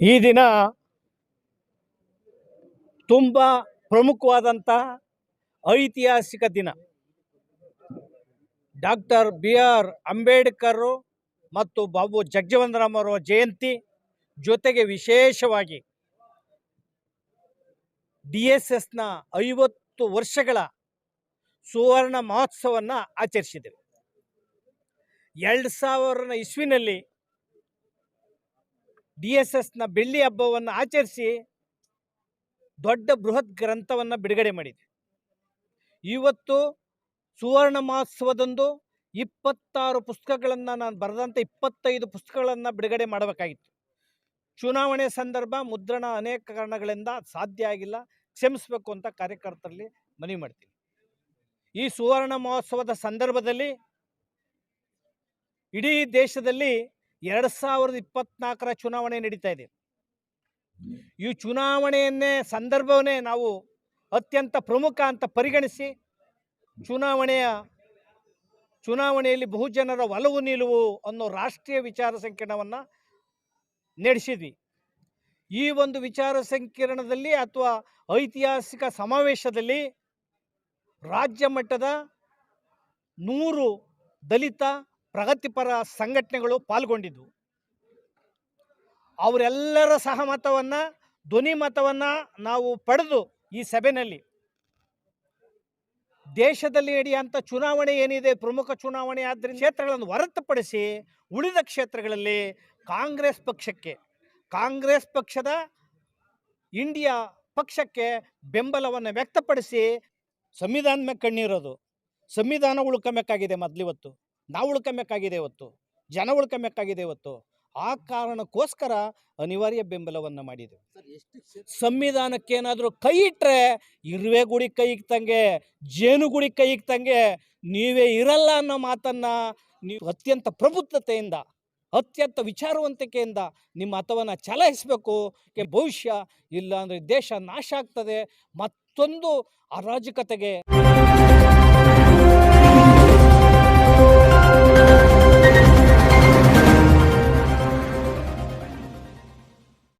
ಈ ದಿನ ತುಂಬ ಪ್ರಮುಖವಾದಂಥ ಐತಿಹಾಸಿಕ ದಿನ. ಡಾಕ್ಟರ್ ಬಿ ಆರ್ ಅಂಬೇಡ್ಕರ್ ಮತ್ತು ಬಾಬು ಅವರ ಜಯಂತಿ ಜೊತೆಗೆ ವಿಶೇಷವಾಗಿ ಡಿ ಎಸ್ ಎಸ್ನ ಐವತ್ತು ವರ್ಷಗಳ ಸುವರ್ಣ ಮಹೋತ್ಸವವನ್ನು ಆಚರಿಸಿದೆವು ಎರಡು ಸಾವಿರ ಇಸ್ವಿನಲ್ಲಿ ಡಿ ಎಸ್ ಎಸ್ನ ಬೆಳ್ಳಿ ಹಬ್ಬವನ್ನು ಆಚರಿಸಿ ದೊಡ್ಡ ಬೃಹತ್ ಗ್ರಂಥವನ್ನು ಬಿಡುಗಡೆ ಮಾಡಿದೆ. ಇವತ್ತು ಸುವರ್ಣ ಮಹೋತ್ಸವದಂದು ಇಪ್ಪತ್ತಾರು ಪುಸ್ತಕಗಳನ್ನು ನಾನು ಬರೆದಂಥ ಇಪ್ಪತ್ತೈದು ಪುಸ್ತಕಗಳನ್ನು ಬಿಡುಗಡೆ ಮಾಡಬೇಕಾಗಿತ್ತು. ಚುನಾವಣೆ ಸಂದರ್ಭ ಮುದ್ರಣ ಅನೇಕ ಕಾರಣಗಳಿಂದ ಸಾಧ್ಯ ಆಗಿಲ್ಲ. ಕ್ಷಮಿಸಬೇಕು ಅಂತ ಕಾರ್ಯಕರ್ತರಲ್ಲಿ ಮನವಿ ಮಾಡ್ತೀನಿ. ಈ ಸುವರ್ಣ ಮಹೋತ್ಸವದ ಸಂದರ್ಭದಲ್ಲಿ ಇಡೀ ದೇಶದಲ್ಲಿ ಎರಡು ಸಾವಿರದ ಇಪ್ಪತ್ನಾಲ್ಕರ ಚುನಾವಣೆ ನಡೀತಾ ಇದೆ. ಈ ಚುನಾವಣೆಯನ್ನೇ ಸಂದರ್ಭವನ್ನೇ ನಾವು ಅತ್ಯಂತ ಪ್ರಮುಖ ಅಂತ ಪರಿಗಣಿಸಿ ಚುನಾವಣೆಯ ಚುನಾವಣೆಯಲ್ಲಿ ಬಹುಜನರ ಒಲವು ನಿಲುವು ಅನ್ನೋ ರಾಷ್ಟ್ರೀಯ ವಿಚಾರ ಸಂಕಿರಣವನ್ನು ನಡೆಸಿದ್ವಿ. ಈ ಒಂದು ವಿಚಾರ ಸಂಕಿರಣದಲ್ಲಿ ಅಥವಾ ಐತಿಹಾಸಿಕ ಸಮಾವೇಶದಲ್ಲಿ ರಾಜ್ಯ ಮಟ್ಟದ ನೂರು ದಲಿತ ಪ್ರಗತಿಪರ ಸಂಘಟನೆಗಳು ಪಾಲ್ಗೊಂಡಿದ್ವು. ಅವರೆಲ್ಲರ ಸಹಮತವನ್ನು, ಧ್ವನಿ ಮತವನ್ನು ನಾವು ಪಡೆದು ಈ ಸಭೆಯಲ್ಲಿ ದೇಶದಲ್ಲಿ ನಡೆಯುವಂಥ ಚುನಾವಣೆ ಏನಿದೆ, ಪ್ರಮುಖ ಚುನಾವಣೆ ಆದ್ದರಿಂದ ಕ್ಷೇತ್ರಗಳನ್ನು ಹೊರತುಪಡಿಸಿ ಉಳಿದ ಕ್ಷೇತ್ರಗಳಲ್ಲಿ ಕಾಂಗ್ರೆಸ್ ಪಕ್ಷಕ್ಕೆ, ಕಾಂಗ್ರೆಸ್ ಪಕ್ಷದ ಇಂಡಿಯಾ ಪಕ್ಷಕ್ಕೆ ಬೆಂಬಲವನ್ನು ವ್ಯಕ್ತಪಡಿಸಿ ಸಂವಿಧಾನ ಮೇಲೆ ಕಣ್ಣಿರೋದು ಸಂವಿಧಾನ ಉಳ್ಕೊಬೇಕಾಗಿದೆ ಮೊದಲಿವತ್ತು. ನಾವು ಉಳ್ಕೊಬೇಕಾಗಿದೆ ಇವತ್ತು. ಜನ ಉಳ್ಕೊಬೇಕಾಗಿದೆ ಇವತ್ತು. ಆ ಕಾರಣಕ್ಕೋಸ್ಕರ ಅನಿವಾರ್ಯ ಬೆಂಬಲವನ್ನು ಮಾಡಿದೆವು ಸಂವಿಧಾನಕ್ಕೇನಾದರೂ ಕೈ ಇಟ್ಟರೆ ಇರುವೆ ಗುಡಿ ಕೈ ಇಕ್ತಂಗೆ ಜೇನು ಗುಡಿ ಕೈ ಇಕ್ತಂಗೆ ನೀವೇ ಇರಲ್ಲ ಅನ್ನೋ ಮಾತನ್ನು ನೀವು ಅತ್ಯಂತ ಪ್ರಬುದ್ಧತೆಯಿಂದ ಅತ್ಯಂತ ವಿಚಾರವಂತಿಕೆಯಿಂದ ನಿಮ್ಮ ಮತವನ್ನು ಚಲಾಯಿಸಬೇಕು. ಭವಿಷ್ಯ ಇಲ್ಲ ಅಂದರೆ ದೇಶ ನಾಶ ಆಗ್ತದೆ. ಮತ್ತೊಂದು ಅರಾಜಕತೆಗೆ